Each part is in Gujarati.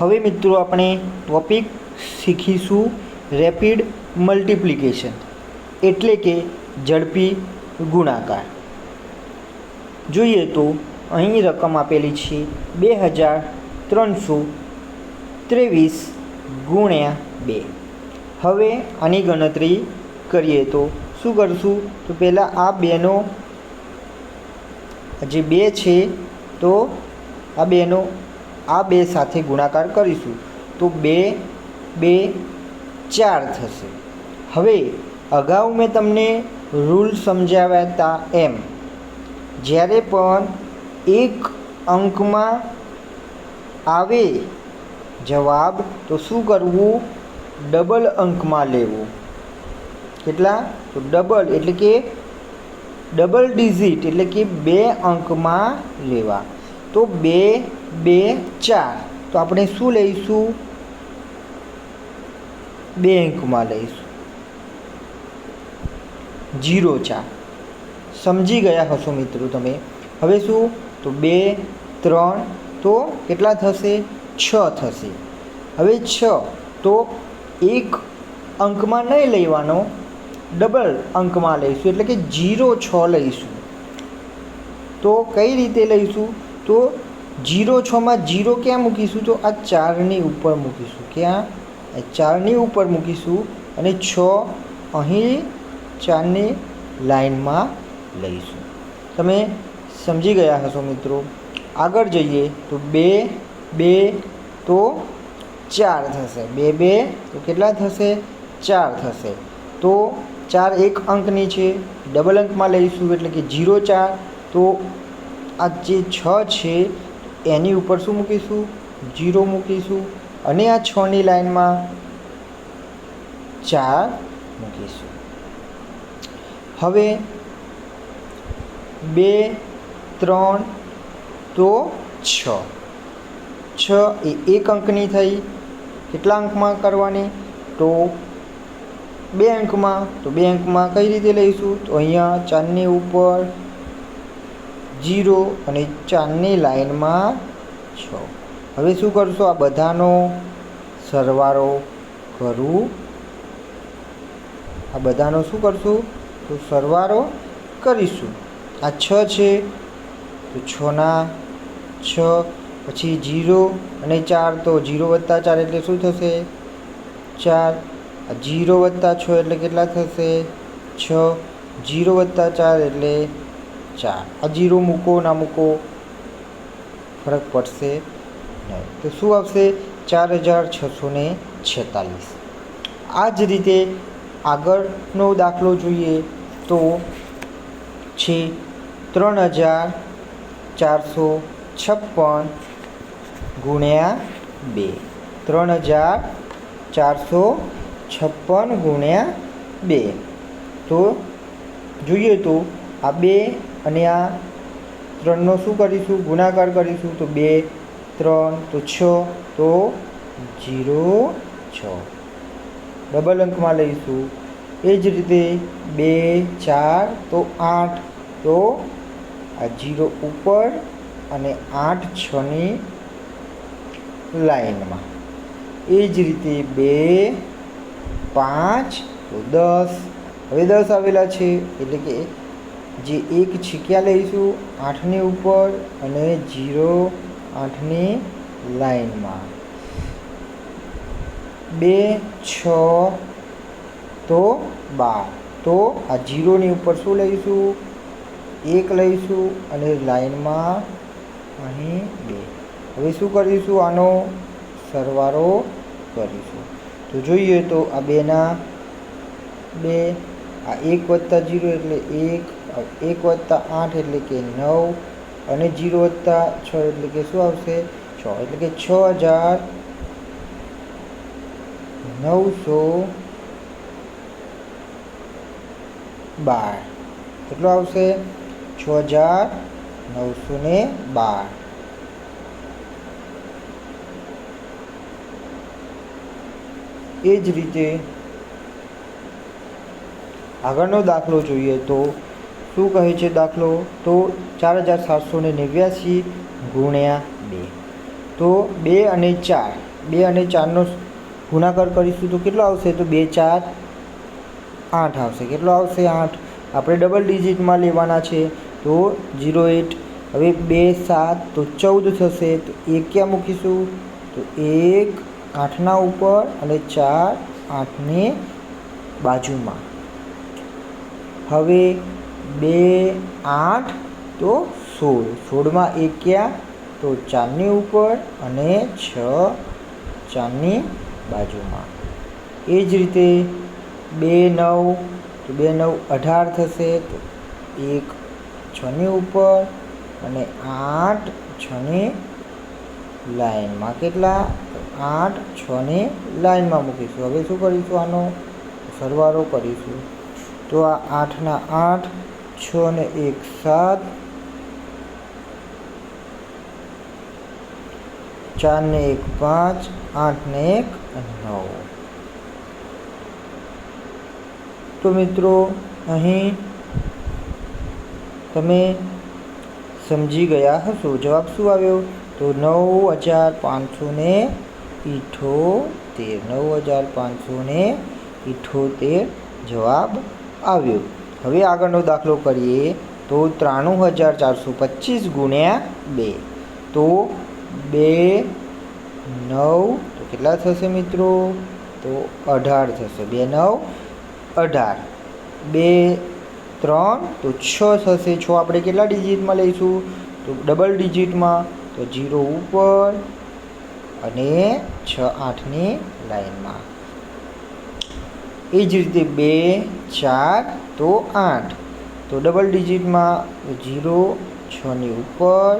હવે મિત્રો આપણે ટોપિક શીખીશું રેપિડ મલ્ટિપ્લિકેશન એટલે કે ઝડપી ગુણાકાર. જોઈએ તો અહીં રકમ આપેલી છે બે હજાર ત્રણસો ત્રેવીસ ગુણ્યા બે. હવે આની ગણતરી કરીએ તો શું કરશું? તો પહેલાં આ બેનો જે બે છે તો આ બેનો આ બે સાથે ગુણાકાર કરીશું તો બે બે, ચાર થશે. હવે અગાઉ મેં તમને રૂલ સમજાવ્યા હતા એમ, જ્યારે પણ એક અંકમાં આવે જવાબ, તો શું કરવું? ડબલ અંકમાં લેવું. કેટલા? તો ડબલ એટલે કે ડબલ ડિઝિટ એટલે કે બે અંકમાં લેવા. તો બે બે, ચાર. તો આપણે શું લઈશું? બે અંકમાં લઈશું. જીરો ચાર. સમજી ગયા હશો મિત્રો તમે. હવે શું? તો બે, ત્રણ. તો કેટલા થશે? છ થશે. હવે છ. તો એક અંકમાં નહીં લેવાનો. ડબલ અંકમાં લઈશું. એટલે કે જીરો છ લઈશું. તો કઈ રીતે લઈશું? તો જીરો છમાં જીરો ક્યાં મૂકીશું? તો આ ચારની ઉપર મૂકીશું. ક્યાં? ચારની ઉપર મૂકીશું અને છ અહીં ચારની લાઈનમાં લઈશું. તમે સમજી ગયા હશો મિત્રો. આગળ જઈએ તો બે બે તો ચાર થશે. બે બે તો કેટલા થશે? ચાર થશે. તો ચાર એક અંકની છે. ડબલ અંકમાં લઈશું એટલે કે જીરો ચાર. તો આ જે છ છે એની ઉપર શું મૂકીશું? જીરો મૂકીશું. અને આ છની લાઈનમાં ચાર મૂકીશું. હવે બે, ત્રણ તો છ. છ એ એક અંકની થઈ. કેટલા અંકમાં કરવાની? તો બે અંકમાં. તો બે અંકમાં કઈ રીતે લઈશું? તો અહીંયા ચારની ઉપર જીરો અને ચારની લાઈનમાં છ. હવે શું કરશું? આ બધાનો સરવાળો કરું. આ બધાનો શું કરશું? તો સરવાળો કરીશું. આ છ છે, તો છના છ, પછી જીરો અને ચાર. તો જીરો વત્તા ચાર એટલે શું થશે? ચાર. આ જીરો વત્તા છ એટલે કેટલા થશે? છ. જીરો વત્તા ચાર એટલે ચાર આ જીરો મૂકો, ના મૂકો, ફરક પડશે નહીં. તો શું આવશે? ચાર હજાર છસો ને છેતાલીસ. આ જ રીતે આગળનો દાખલો જોઈએ તો છે ત્રણ હજાર ચારસો છપ્પન ગુણ્યા બે. ત્રણ હજાર ચારસો છપ્પન ગુણ્યા બે. તો જોઈએ તો આ બે અને આ ત્રણનો શું કરીશું? ગુણાકાર કરીશું તો બે, ત્રણ, તો છ, તો જીરો, છ. ડબલ અંકમાં લઈશું. એ જ રીતે બે, ચાર, તો આઠ. તો આ જીરો ઉપર અને આઠ છની લાઈનમાં એ જ રીતે બે, પાંચ, તો દસ. હવે દસ આવેલા છે, એટલે કે જે એક છીકિયા લઈશું આઠની ઉપર અને જીરો આઠની લાઈનમાં બે, છ, તો બાર. તો આ જીરોની ઉપર શું લઈશું? એક લઈશું અને લાઈનમાં અહીં બે. હવે શું કરીશું? આનો સરવારો કરીશું. તો જોઈએ તો આ બેના બે, આ એક વત્તા જીરો એટલે એક એક વત્તા આઠ એટલે કે નવ અને જીરો વત્તા છ એટલે કે શું આવશે? છ. એટલે કે છ હજાર નવસો બાર. કેટલો આવશે? છ હજાર નવસો ને બાર. એ જ રીતે આગળનો દાખલો જોઈએ તો શું કહે છે દાખલો? તો ચાર હજાર સાતસો ને નેવ્યાસી ગુણ્યા બે. તો બે અને ચાર. બે અને ચારનો ગુણાકાર કરીશું તો કેટલો આવશે? તો બે, ચાર, આઠ આવશે. કેટલો આવશે? આઠ. આપણે ડબલ ડિજિટમાં લેવાના છે. તો જીરો એટ હવે બે, સાત, તો ચૌદ થશે. તો એક ક્યાં મૂકીશું? તો એક આઠના ઉપર અને ચાર આઠની બાજુમાં. હવે બે આઠ તો સોળ. સોળમાં એક્યા તો ચારની ઉપર અને છ ચારની બાજુમાં. એ જ રીતે બે નવ, તો બે નવ અઢાર થશે, તો એક છની ઉપર અને આઠ છની લાઈનમાં કેટલા? આઠ છની લાઇનમાં મૂકીશું. હવે શું કરીશું આનો? સરવાળો કરીશું. તો આ આઠના આઠ છ ને એક સાત ચાર ને એક પાંચ આઠ ને એક નવ તો મિત્રો અહીં તમે સમજી ગયા હશો જવાબ શું આવ્યો તો નવ હજાર પાંચસો ને ઇઠોતેર નવ હજાર પાંચસો ને ઇઠોતેર જવાબ આવ્યો હવે આગળનો દાખલો કરીએ તો ત્રાણું હજાર ચારસો પચીસ ગુણ્યા બે. તો બે, નવ, તો કેટલા થશે મિત્રો? તો અઢાર થશે. બે, નવ, અઢાર. બે, ત્રણ, તો છ થશે. છ આપણે કેટલા ડિજિટમાં લઈશું? તો ડબલ ડિજિટમાં તો જીરો ઉપર અને છ આઠની લાઈનમાં એ જ રીતે બે, ચાર, તો આઠ. તો ડબલ ડિજિટમાં જીરો છની ઉપર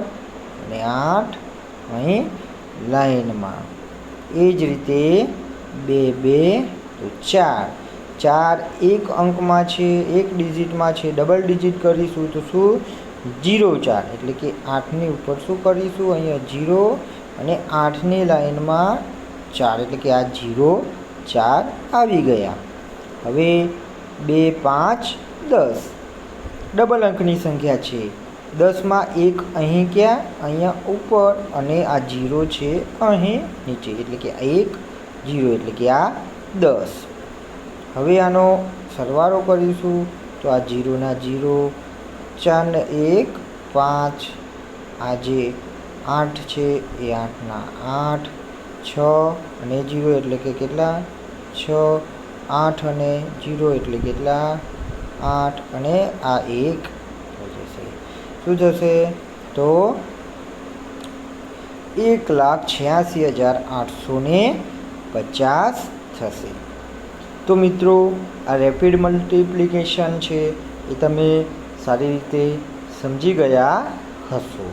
અને આઠ અહીં લાઇનમાં એ જ રીતે બે બે, તો ચાર. ચાર એક અંકમાં છે, એક ડિજિટમાં છે ડબલ ડિજિટ કરીશું તો શું? જીરો ચાર. એટલે કે આઠની ઉપર શું કરીશું? અહીંયા જીરો અને આઠની લાઇનમાં ચાર. એટલે કે આ જીરો ચાર આવી ગયા. હવે બે પાંચ દસ. ડબલ અંકની સંખ્યા છે. દસમાં એક અહીં ક્યાં? અહીંયા ઉપર. અને આ જીરો છે અહીં નીચે. એટલે કે એક, જીરો. એટલે કે આ દસ. હવે આનો સરવાળો કરીશું. તો આ જીરોના જીરો ચારને એક, પાંચ. આ જે આઠ છે એ આઠના આઠ, છ. અને જીરો એટલે કે કેટલા? છ. આઠ અને જીરો એટલે કેટલા આઠ અને આ એક જશે. શું થશે? તો એક લાખ છ્યાસી હજાર આઠસો ને પચાસ થશે. તો મિત્રો, આ રેપિડ મલ્ટિપ્લિકેશન છે, એ તમે સારી રીતે સમજી ગયા હશો.